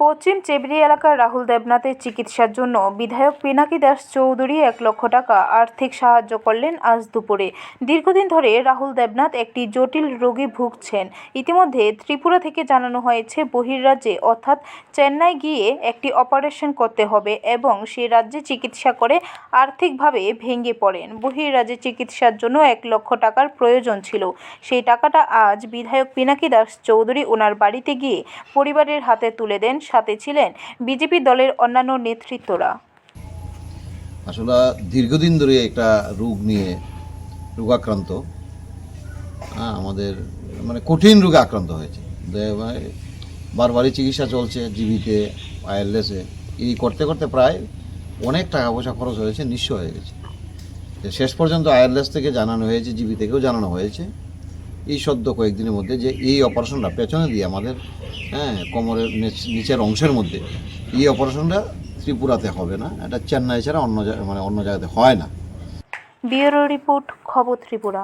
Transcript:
পশ্চিম চেবরি এলাকার রাহুল দেবনাথের চিকিৎসার জন্য বিধায়ক পিনাকি দাস চৌধুরী এক লক্ষ টাকা আর্থিক সাহায্য করলেন আজ দুপুরে। দীর্ঘদিন ধরে রাহুল দেবনাথ একটি জটিল রোগে ভুগছেন। ইতিমধ্যে ত্রিপুরা থেকে জানানো হয়েছে বহির্রাজ্যে, অর্থাৎ চেন্নাই গিয়ে একটি অপারেশন করতে হবে এবং সে রাজ্যে চিকিৎসা করে আর্থিকভাবে ভেঙে পড়েন। বহির্রাজ্যে চিকিৎসার জন্য এক লক্ষ টাকার প্রয়োজন ছিল। সেই টাকাটা আজ বিধায়ক পিনাকি দাস চৌধুরী ওনার বাড়িতে গিয়ে পরিবারের হাতে তুলে দেন। সাথে ছিলেন বিজেপি দলের অন্যান্য নেতৃত্বরা। আসলে দীর্ঘদিন ধরে একটা রোগ নিয়ে রোগাক্রান্ত। হ্যাঁ আমাদের মানে কঠিন রোগে আক্রান্ত হয়েছে। বারবারই চিকিৎসা চলছে জিবিতে আয়ারলেসে এই করতে করতে প্রায় অনেক টাকা পয়সা খরচ হয়েছে, নিঃস্ব হয়ে গেছে। শেষ পর্যন্ত আয়ারলেস থেকে জানানো হয়েছে জিবি থেকেও জানানো হয়েছে। এই সদ্য কয়েকদিনের মধ্যে যে এই অপারেশনটা পেছনে দিয়ে আমাদের হ্যাঁ কোমরের নিচ- নিচের অংশের মধ্যে এই অপারেশনটা ত্রিপুরাতে হবে না। এটা চেন্নাই ছাড়া অন্য মানে অন্য জায়গাতে হয় না। ব্যুরো রিপোর্ট, খবর ত্রিপুরা।